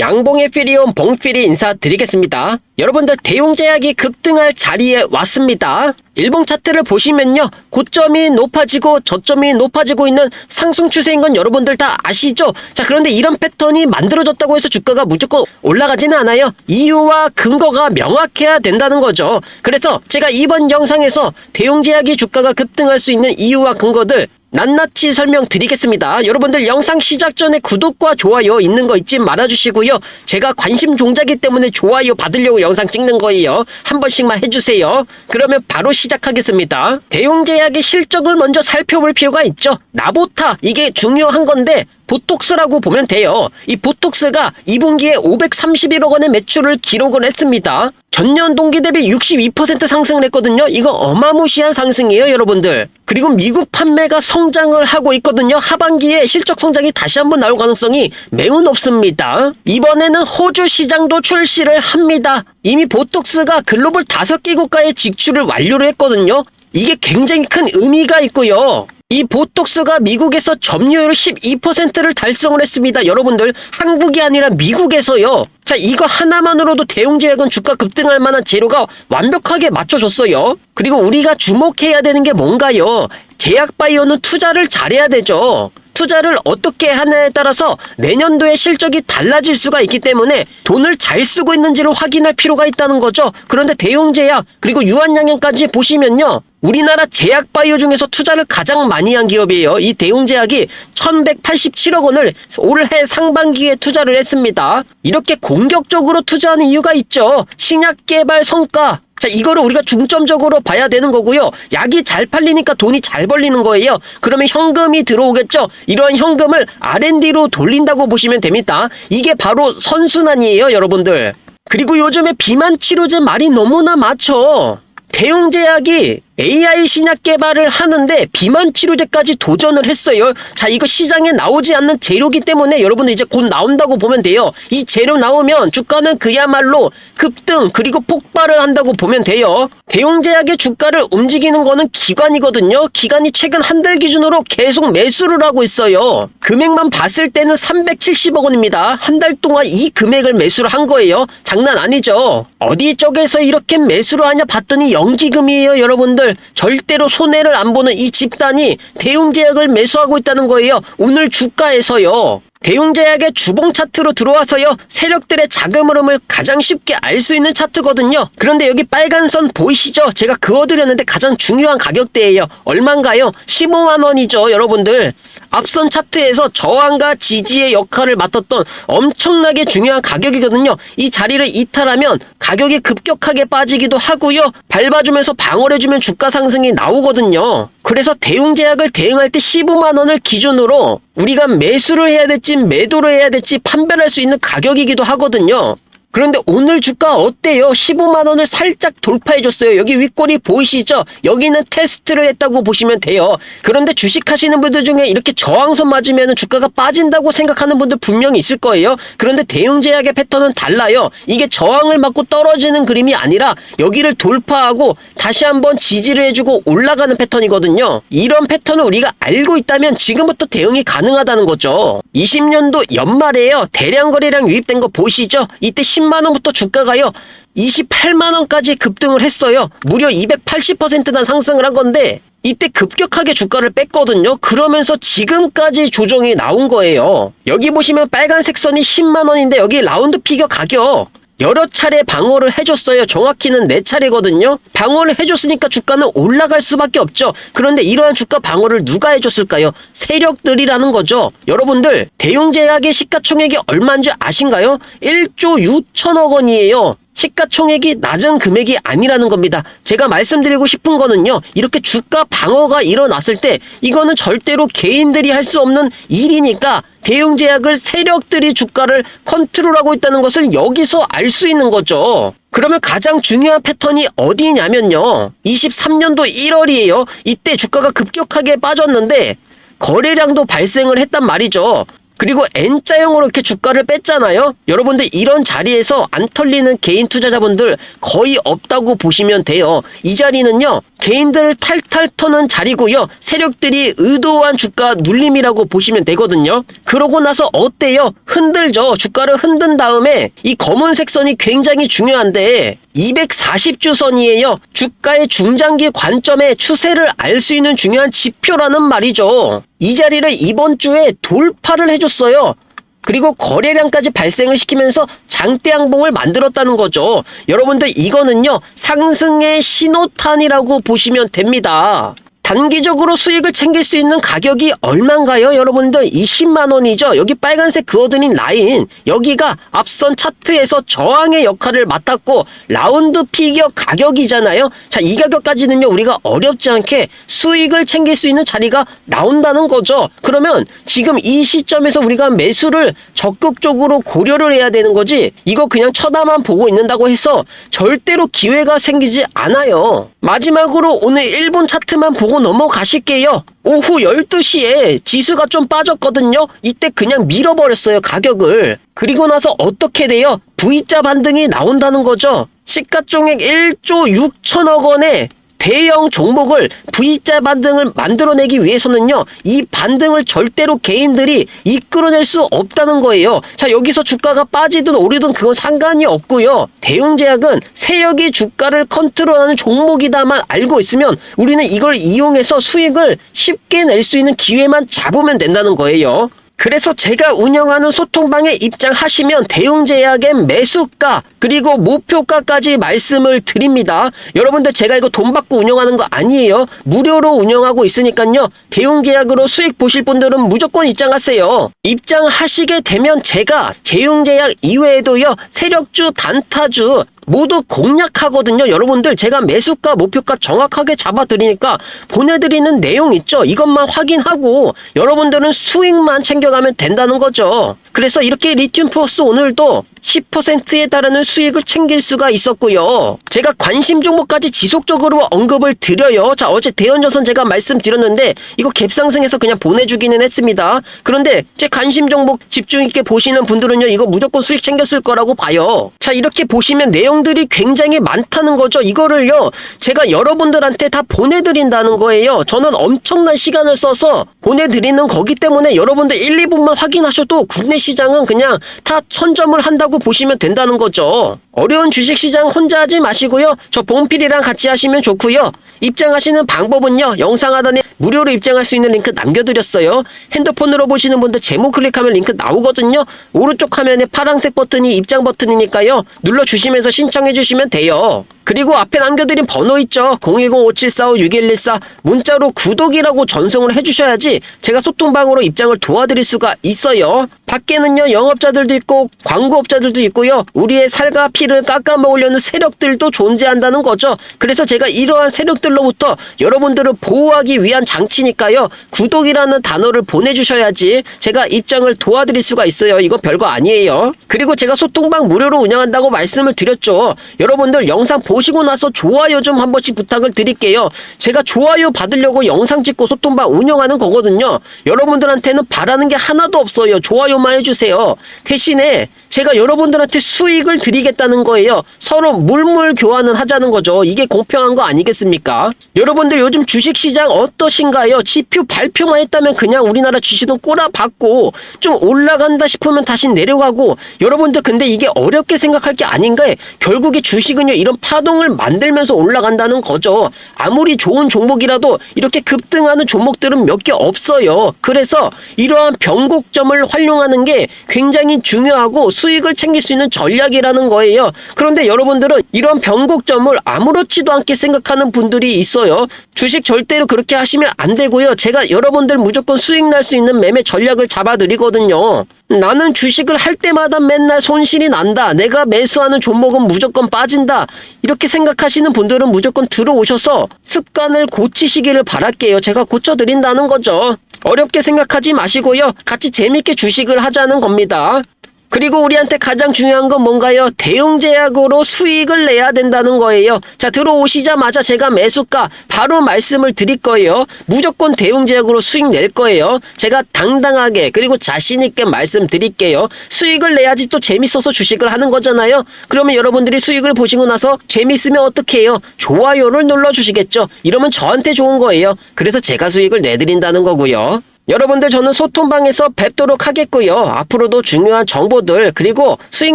양봉의 피리온 봉필이 인사드리겠습니다. 여러분들 대웅제약이 급등할 자리에 왔습니다. 일봉 차트를 보시면요. 고점이 높아지고 저점이 높아지고 있는 상승 추세인 건 여러분들 다 아시죠? 자, 그런데 이런 패턴이 만들어졌다고 해서 주가가 무조건 올라가지는 않아요. 이유와 근거가 명확해야 된다는 거죠. 그래서 제가 이번 영상에서 대웅제약이 주가가 급등할 수 있는 이유와 근거들 낱낱이 설명드리겠습니다. 여러분들 영상 시작 전에 구독과 좋아요 있는 거 잊지 말아주시고요. 제가 관심 종자기 때문에 좋아요 받으려고 영상 찍는 거예요. 한 번씩만 해주세요. 그러면 바로 시작하겠습니다. 대용제약의 실적을 먼저 살펴볼 필요가 있죠. 나보타 이게 중요한 건데 보톡스라고 보면 돼요. 이 보톡스가 2분기에 531억 원의 매출을 기록을 했습니다. 전년 동기 대비 62% 상승을 했거든요. 이거 어마무시한 상승이에요, 여러분들. 그리고 미국 판매가 성장을 하고 있거든요. 하반기에 실적 성장이 다시 한번 나올 가능성이 매우 높습니다. 이번에는 호주 시장도 출시를 합니다. 이미 보톡스가 글로벌 다섯 개 국가에 직출을 완료를 했거든요. 이게 굉장히 큰 의미가 있고요. 이 보톡스가 미국에서 점유율 12%를 달성을 했습니다. 여러분들 한국이 아니라 미국에서요. 자 이거 하나만으로도 대웅제약은 주가 급등할 만한 재료가 완벽하게 맞춰줬어요. 그리고 우리가 주목해야 되는 게 뭔가요? 제약바이오는 투자를 잘해야 되죠. 투자를 어떻게 하냐에 따라서 내년도의 실적이 달라질 수가 있기 때문에 돈을 잘 쓰고 있는지를 확인할 필요가 있다는 거죠. 그런데 대용제약 그리고 유한양행까지 보시면요. 우리나라 제약 바이오 중에서 투자를 가장 많이 한 기업이에요. 이 대웅제약이 1187억 원을 올해 상반기에 투자를 했습니다. 이렇게 공격적으로 투자하는 이유가 있죠. 신약 개발 성과, 자, 이거를 우리가 중점적으로 봐야 되는 거고요. 약이 잘 팔리니까 돈이 잘 벌리는 거예요. 그러면 현금이 들어오겠죠. 이러한 현금을 R&D로 돌린다고 보시면 됩니다. 이게 바로 선순환이에요, 여러분들. 그리고 요즘에 비만 치료제 말이 너무나 많죠. 대웅제약이 AI 신약 개발을 하는데 비만 치료제까지 도전을 했어요. 자, 이거 시장에 나오지 않는 재료기 때문에 여러분들 이제 곧 나온다고 보면 돼요. 이 재료 나오면 주가는 그야말로 급등 그리고 폭발을 한다고 보면 돼요. 대웅제약의 주가를 움직이는 거는 기관이거든요. 기관이 최근 한 달 기준으로 계속 매수를 하고 있어요. 금액만 봤을 때는 370억 원입니다. 한 달 동안 이 금액을 매수를 한 거예요. 장난 아니죠. 어디 쪽에서 이렇게 매수를 하냐 봤더니 연기금이에요, 여러분들. 절대로 손해를 안 보는 이 집단이 대웅제약을 매수하고 있다는 거예요. 오늘 주가에서요. 대웅제약의 주봉 차트로 들어와서요 세력들의 자금 흐름을 가장 쉽게 알 수 있는 차트거든요. 그런데 여기 빨간 선 보이시죠? 제가 그어드렸는데 가장 중요한 가격대예요. 얼만가요? 15만원이죠 여러분들. 앞선 차트에서 저항과 지지의 역할을 맡았던 엄청나게 중요한 가격이거든요. 이 자리를 이탈하면 가격이 급격하게 빠지기도 하고요. 밟아주면서 방어를 해주면 주가 상승이 나오거든요. 그래서 대웅제약을 대응할 때 15만 원을 기준으로 우리가 매수를 해야 될지 매도를 해야 될지 판별할 수 있는 가격이기도 하거든요. 그런데 오늘 주가 어때요? 15만 원을 살짝 돌파해 줬어요. 여기 윗골이 보이시죠? 여기는 테스트를 했다고 보시면 돼요. 그런데 주식 하시는 분들 중에 이렇게 저항선 맞으면 주가가 빠진다고 생각하는 분들 분명히 있을 거예요. 그런데 대응제약의 패턴은 달라요. 이게 저항을 맞고 떨어지는 그림이 아니라 여기를 돌파하고 다시 한번 지지를 해주고 올라가는 패턴이거든요. 이런 패턴을 우리가 알고 있다면 지금부터 대응이 가능하다는 거죠. 20년도 연말에요. 대량 거래량 유입된 거 보이시죠? 이때 10만 원부터 주가가요. 28만 원까지 급등을 했어요. 무려 280%나 상승을 한 건데 이때 급격하게 주가를 뺐거든요. 그러면서 지금까지 조정이 나온 거예요. 여기 보시면 빨간색 선이 10만 원인데 여기 라운드 피겨 가격 여러 차례 방어를 해줬어요. 정확히는 네 차례거든요. 방어를 해줬으니까 주가는 올라갈 수밖에 없죠. 그런데 이러한 주가 방어를 누가 해줬을까요? 세력들이라는 거죠. 여러분들 대웅제약의 시가총액이 얼마인지 아신가요? 1조 6천억 원이에요. 시가총액이 낮은 금액이 아니라는 겁니다. 제가 말씀드리고 싶은 거는요. 이렇게 주가 방어가 일어났을 때 이거는 절대로 개인들이 할 수 없는 일이니까 대웅제약을 세력들이 주가를 컨트롤하고 있다는 것을 여기서 알 수 있는 거죠. 그러면 가장 중요한 패턴이 어디냐면요. 23년도 1월이에요. 이때 주가가 급격하게 빠졌는데 거래량도 발생을 했단 말이죠. 그리고 N자형으로 이렇게 주가를 뺐잖아요. 여러분들 이런 자리에서 안 털리는 개인 투자자분들 거의 없다고 보시면 돼요. 이 자리는요. 개인들을 탈탈 터는 자리고요. 세력들이 의도한 주가 눌림이라고 보시면 되거든요. 그러고 나서 어때요? 흔들죠. 주가를 흔든 다음에 이 검은색 선이 굉장히 중요한데 240주선이에요. 주가의 중장기 관점의 추세를 알 수 있는 중요한 지표라는 말이죠. 이 자리를 이번 주에 돌파를 해줬어요. 그리고 거래량까지 발생을 시키면서 장대 양봉을 만들었다는 거죠. 여러분들 이거는요 상승의 신호탄이라고 보시면 됩니다. 단기적으로 수익을 챙길 수 있는 가격이 얼마인가요? 여러분들 20만 원이죠. 여기 빨간색 그어드린 라인 여기가 앞선 차트에서 저항의 역할을 맡았고 라운드 피겨 가격이잖아요. 자, 이 가격까지는요. 우리가 어렵지 않게 수익을 챙길 수 있는 자리가 나온다는 거죠. 그러면 지금 이 시점에서 우리가 매수를 적극적으로 고려를 해야 되는 거지. 이거 그냥 쳐다만 보고 있는다고 해서 절대로 기회가 생기지 않아요. 마지막으로 오늘 일본 차트만 보고 넘어가실게요. 오후 12시에 지수가 좀 빠졌거든요. 이때 그냥 밀어버렸어요, 가격을. 그리고 나서 어떻게 돼요? V자 반등이 나온다는 거죠. 시가총액 1조 6천억 원에 대형 종목을 V자 반등을 만들어내기 위해서는요, 이 반등을 절대로 개인들이 이끌어낼 수 없다는 거예요. 자, 여기서 주가가 빠지든 오르든 그건 상관이 없고요. 대웅제약은 세력이 주가를 컨트롤하는 종목이다만 알고 있으면 우리는 이걸 이용해서 수익을 쉽게 낼 수 있는 기회만 잡으면 된다는 거예요. 그래서 제가 운영하는 소통방에 입장하시면 대웅제약의 매수가 그리고 목표가까지 말씀을 드립니다. 여러분들 제가 이거 돈 받고 운영하는 거 아니에요. 무료로 운영하고 있으니까요. 대웅제약으로 수익 보실 분들은 무조건 입장하세요. 입장하시게 되면 제가 대웅제약 이외에도요. 세력주, 단타주 모두 공략하거든요. 여러분들 제가 매수가 목표가 정확하게 잡아드리니까 보내드리는 내용 있죠. 이것만 확인하고 여러분들은 수익만 챙겨가면 된다는 거죠. 그래서 이렇게 리튬 플러스 오늘도 10%에 달하는 수익을 챙길 수가 있었고요. 제가 관심 종목까지 지속적으로 언급을 드려요. 자, 어제 대연전선 제가 말씀드렸는데 이거 갭상승해서 그냥 보내주기는 했습니다. 그런데 제 관심 종목 집중 있게 보시는 분들은요, 이거 무조건 수익 챙겼을 거라고 봐요. 자, 이렇게 보시면 내용들이 굉장히 많다는 거죠. 이거를요, 제가 여러분들한테 다 보내드린다는 거예요. 저는 엄청난 시간을 써서 보내드리는 거기 때문에 여러분들 1, 2분만 확인하셔도 국내 시장은 그냥 다 천점을 한다고 보시면 된다는 거죠. 어려운 주식시장 혼자 하지 마시고요. 저 봉필이랑 같이 하시면 좋고요. 입장하시는 방법은요. 영상 하단에 무료로 입장할 수 있는 링크 남겨드렸어요. 핸드폰으로 보시는 분들 제목 클릭하면 링크 나오거든요. 오른쪽 화면에 파란색 버튼이 입장 버튼이니까요. 눌러주시면서 신청해 주시면 돼요. 그리고 앞에 남겨드린 번호 있죠. 010-5745-6114 문자로 구독이라고 전송을 해주셔야지 제가 소통방으로 입장을 도와드릴 수가 있어요. 밖에는요 영업자들도 있고 광고업자들도 있고요. 우리의 살과 피를 깎아먹으려는 세력들도 존재한다는 거죠. 그래서 제가 이러한 세력들로부터 여러분들을 보호하기 위한 장치니까요. 구독이라는 단어를 보내주셔야지 제가 입장을 도와드릴 수가 있어요. 이거 별거 아니에요. 그리고 제가 소통방 무료로 운영한다고 말씀을 드렸죠. 여러분들 영상 보시고 나서 좋아요 좀 한 번씩 부탁을 드릴게요. 제가 좋아요 받으려고 영상 찍고 소통방 운영하는 거거든요. 여러분들한테는 바라는 게 하나도 없어요. 좋아요만 해주세요. 대신에 제가 여러분들한테 수익을 드리겠다는 거예요. 서로 물물 교환은 하자는 거죠. 이게 공평한 거 아니겠습니까? 여러분들 요즘 주식시장 어떠신가요? 지표 발표만 했다면 그냥 우리나라 주식은 꼬라박고 좀 올라간다 싶으면 다시 내려가고 여러분들 근데 이게 어렵게 생각할 게 아닌가 결국에 주식은요 이런 파 동을 만들면서 올라간다는 거죠. 아무리 좋은 종목이라도 이렇게 급등하는 종목들은 몇 개 없어요. 그래서 이러한 변곡점을 활용하는 게 굉장히 중요하고 수익을 챙길 수 있는 전략이라는 거예요. 그런데 여러분들은 이런 변곡점을 아무렇지도 않게 생각하는 분들이 있어요. 주식 절대로 그렇게 하시면 안 되고요. 제가 여러분들 무조건 수익 날 수 있는 매매 전략을 잡아드리거든요. 나는 주식을 할 때마다 맨날 손실이 난다. 내가 매수하는 종목은 무조건 빠진다. 이렇게 생각하시는 분들은 무조건 들어오셔서 습관을 고치시기를 바랄게요. 제가 고쳐드린다는 거죠. 어렵게 생각하지 마시고요. 같이 재밌게 주식을 하자는 겁니다. 그리고 우리한테 가장 중요한 건 뭔가요? 대웅제약으로 수익을 내야 된다는 거예요. 자, 들어오시자마자 제가 매수가 바로 말씀을 드릴 거예요. 무조건 대웅제약으로 수익 낼 거예요. 제가 당당하게 그리고 자신 있게 말씀드릴게요. 수익을 내야지 또 재밌어서 주식을 하는 거잖아요. 그러면 여러분들이 수익을 보시고 나서 재밌으면 어떻게 해요? 좋아요를 눌러주시겠죠? 이러면 저한테 좋은 거예요. 그래서 제가 수익을 내드린다는 거고요. 여러분들 저는 소통방에서 뵙도록 하겠고요. 앞으로도 중요한 정보들 그리고 수익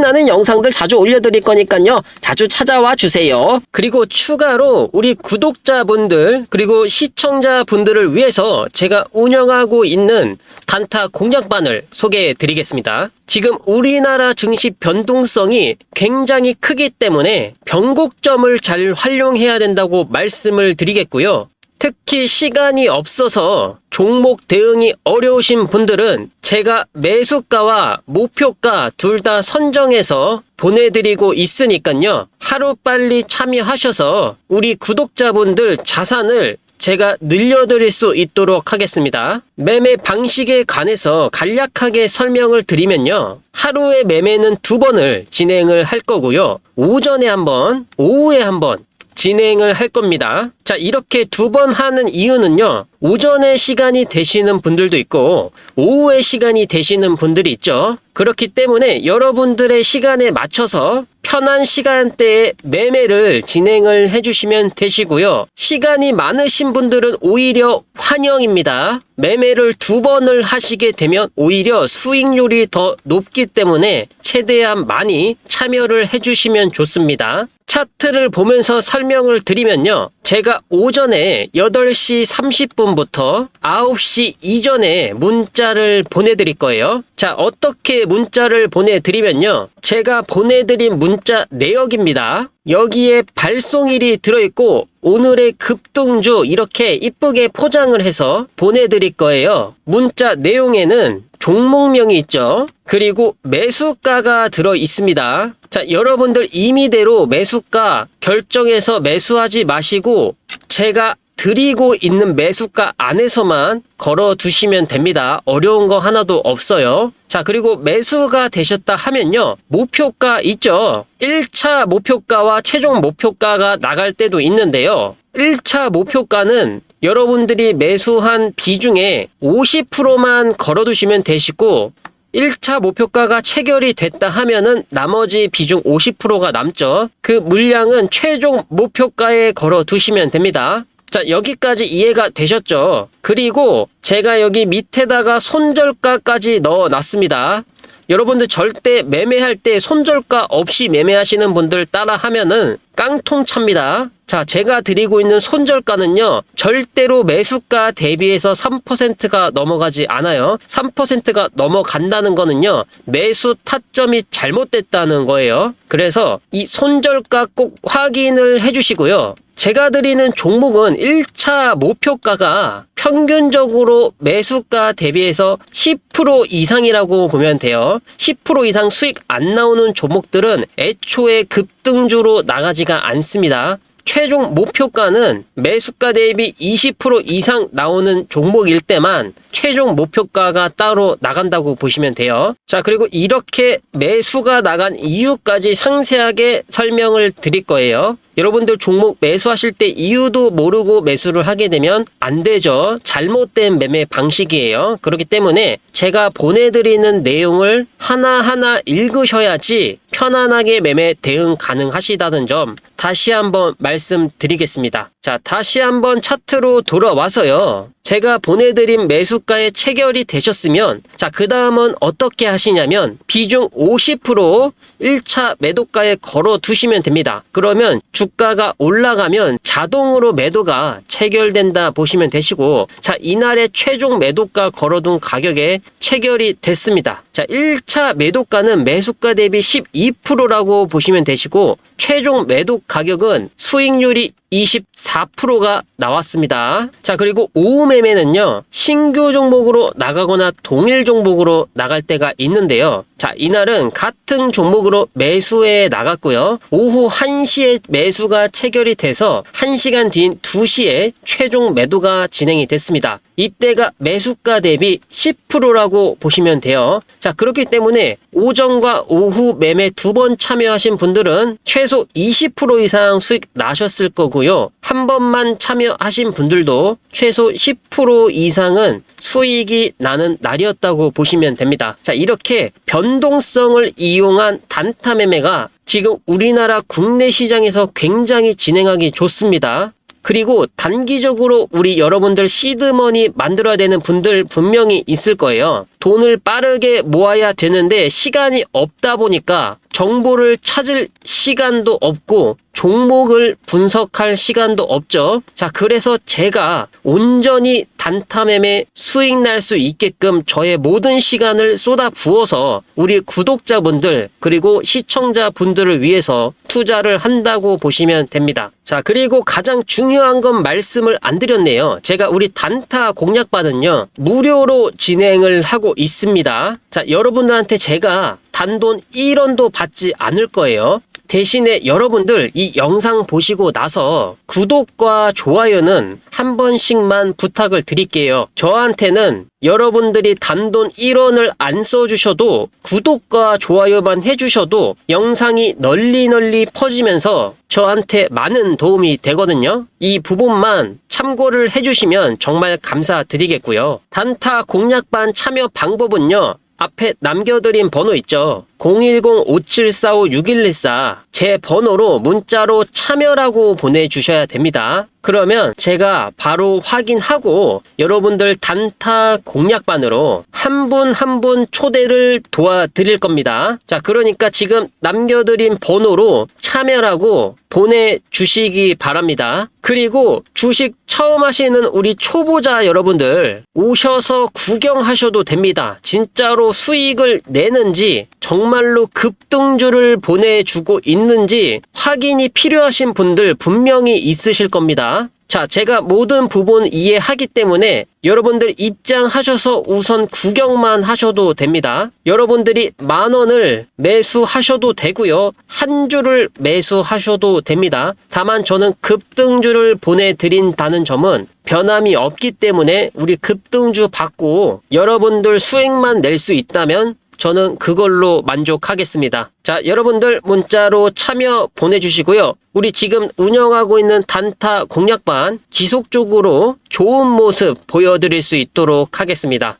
나는 영상들 자주 올려드릴 거니까요. 자주 찾아와 주세요. 그리고 추가로 우리 구독자분들 그리고 시청자분들을 위해서 제가 운영하고 있는 단타 공략반을 소개해 드리겠습니다. 지금 우리나라 증시 변동성이 굉장히 크기 때문에 변곡점을 잘 활용해야 된다고 말씀을 드리겠고요. 특히 시간이 없어서 종목 대응이 어려우신 분들은 제가 매수가와 목표가 둘 다 선정해서 보내드리고 있으니까요. 하루빨리 참여하셔서 우리 구독자분들 자산을 제가 늘려드릴 수 있도록 하겠습니다. 매매 방식에 관해서 간략하게 설명을 드리면요. 하루에 매매는 두 번을 진행을 할 거고요. 오전에 한 번, 오후에 한 번, 진행을 할 겁니다. 자, 이렇게 두 번 하는 이유는요. 오전에 시간이 되시는 분들도 있고 오후에 시간이 되시는 분들이 있죠. 그렇기 때문에 여러분들의 시간에 맞춰서 편한 시간대에 매매를 진행을 해주시면 되시고요. 시간이 많으신 분들은 오히려 환영입니다. 매매를 두 번을 하시게 되면 오히려 수익률이 더 높기 때문에 최대한 많이 참여를 해주시면 좋습니다. 차트를 보면서 설명을 드리면요. 제가 오전에 8시 30분부터 9시 이전에 문자를 보내드릴 거예요. 자, 어떻게 문자를 보내드리면요. 제가 보내드린 문자 내역입니다. 여기에 발송일이 들어있고 오늘의 급등주 이렇게 이쁘게 포장을 해서 보내드릴 거예요. 문자 내용에는 종목명이 있죠. 그리고 매수가가 들어 있습니다. 자, 여러분들 임의대로 매수가 결정해서 매수하지 마시고 제가 드리고 있는 매수가 안에서만 걸어 두시면 됩니다. 어려운 거 하나도 없어요. 자, 그리고 매수가 되셨다 하면요. 목표가 있죠. 1차 목표가와 최종 목표가가 나갈 때도 있는데요. 1차 목표가는 여러분들이 매수한 비중에 50%만 걸어두시면 되시고 1차 목표가가 체결이 됐다 하면은 나머지 비중 50%가 남죠. 그 물량은 최종 목표가에 걸어 두시면 됩니다. 자, 여기까지 이해가 되셨죠? 그리고 제가 여기 밑에다가 손절가까지 넣어 놨습니다. 여러분들 절대 매매할 때 손절가 없이 매매하시는 분들 따라 하면은 깡통 찹니다. 자, 제가 드리고 있는 손절가는요, 절대로 매수가 대비해서 3%가 넘어가지 않아요. 3%가 넘어간다는 거는요, 매수 타점이 잘못됐다는 거예요. 그래서 이 손절가 꼭 확인을 해주시고요. 제가 드리는 종목은 1차 목표가가 평균적으로 매수가 대비해서 10% 이상이라고 보면 돼요. 10% 이상 수익 안 나오는 종목들은 애초에 급등주로 나가지가 않습니다. 최종 목표가는 매수가 대비 20% 이상 나오는 종목일 때만 최종 목표가가 따로 나간다고 보시면 돼요. 자, 그리고 이렇게 매수가 나간 이유까지 상세하게 설명을 드릴 거예요. 여러분들 종목 매수하실 때 이유도 모르고 매수를 하게 되면 안 되죠. 잘못된 매매 방식이에요. 그렇기 때문에 제가 보내드리는 내용을 하나하나 읽으셔야지 편안하게 매매 대응 가능하시다는 점 다시 한번 말씀드리겠습니다. 자, 다시 한번 차트로 돌아와서요. 제가 보내드린 매수가에 체결이 되셨으면 자, 그 다음은 어떻게 하시냐면 비중 50% 1차 매도가에 걸어 두시면 됩니다. 그러면 주가가 올라가면 자동으로 매도가 체결된다 보시면 되시고 자, 이날의 최종 매도가 걸어둔 가격에 체결이 됐습니다. 자, 1차 매도가는 매수가 대비 12%라고 보시면 되시고 최종 매도 가격은 수익률이 24%가 나왔습니다. 자, 그리고 오후 매매는요, 신규 종목으로 나가거나 동일 종목으로 나갈 때가 있는데요. 자, 이날은 같은 종목으로 매수에 나갔고요. 오후 1시에 매수가 체결이 돼서 1시간 뒤인 2시에 최종 매도가 진행이 됐습니다. 이때가 매수가 대비 10%라고 보시면 돼요. 자, 그렇기 때문에 오전과 오후 매매 두 번 참여하신 분들은 최소 20% 이상 수익 나셨을 거고요. 한 번만 참여하신 분들도 최소 10% 이상은 수익이 나는 날이었다고 보시면 됩니다. 자, 이렇게 변동성을 이용한 단타 매매가 지금 우리나라 국내 시장에서 굉장히 진행하기 좋습니다. 그리고 단기적으로 우리 여러분들 시드머니 만들어야 되는 분들 분명히 있을 거예요. 돈을 빠르게 모아야 되는데 시간이 없다 보니까 정보를 찾을 시간도 없고 종목을 분석할 시간도 없죠. 자, 그래서 제가 온전히 단타매매 수익 날 수 있게끔 저의 모든 시간을 쏟아 부어서 우리 구독자분들 그리고 시청자분들을 위해서 투자를 한다고 보시면 됩니다. 자, 그리고 가장 중요한 건 말씀을 안 드렸네요. 제가 우리 단타 공략반은요, 무료로 진행을 하고 있습니다. 자, 여러분들한테 제가 단돈 1원도 받지 않을 거예요. 대신에 여러분들 이 영상 보시고 나서 구독과 좋아요는 한 번씩만 부탁을 드릴게요. 저한테는 여러분들이 단돈 1원을 안 써주셔도 구독과 좋아요만 해주셔도 영상이 널리 널리 퍼지면서 저한테 많은 도움이 되거든요. 이 부분만 참고를 해주시면 정말 감사드리겠고요. 단타 공략반 참여 방법은요. 앞에 남겨드린 번호 있죠. 010-5745-6114. 제 번호로 문자로 참여라고 보내주셔야 됩니다. 그러면 제가 바로 확인하고 여러분들 단타 공략반으로 한 분 한 분 초대를 도와드릴 겁니다. 자, 그러니까 지금 남겨드린 번호로 참여라고 보내주시기 바랍니다. 그리고 주식 처음 하시는 우리 초보자 여러분들 오셔서 구경하셔도 됩니다. 진짜로 수익을 내는지 정말로 급등주를 보내주고 있는지 확인이 필요하신 분들 분명히 있으실 겁니다. 자, 제가 모든 부분 이해하기 때문에 여러분들 입장하셔서 우선 구경만 하셔도 됩니다. 여러분들이 만 원을 매수하셔도 되고요. 한 주를 매수하셔도 됩니다. 다만 저는 급등주를 보내드린다는 점은 변함이 없기 때문에 우리 급등주 받고 여러분들 수익만 낼 수 있다면 저는 그걸로 만족하겠습니다. 자, 여러분들 문자로 참여 보내주시고요. 우리 지금 운영하고 있는 단타 공략반 지속적으로 좋은 모습 보여드릴 수 있도록 하겠습니다.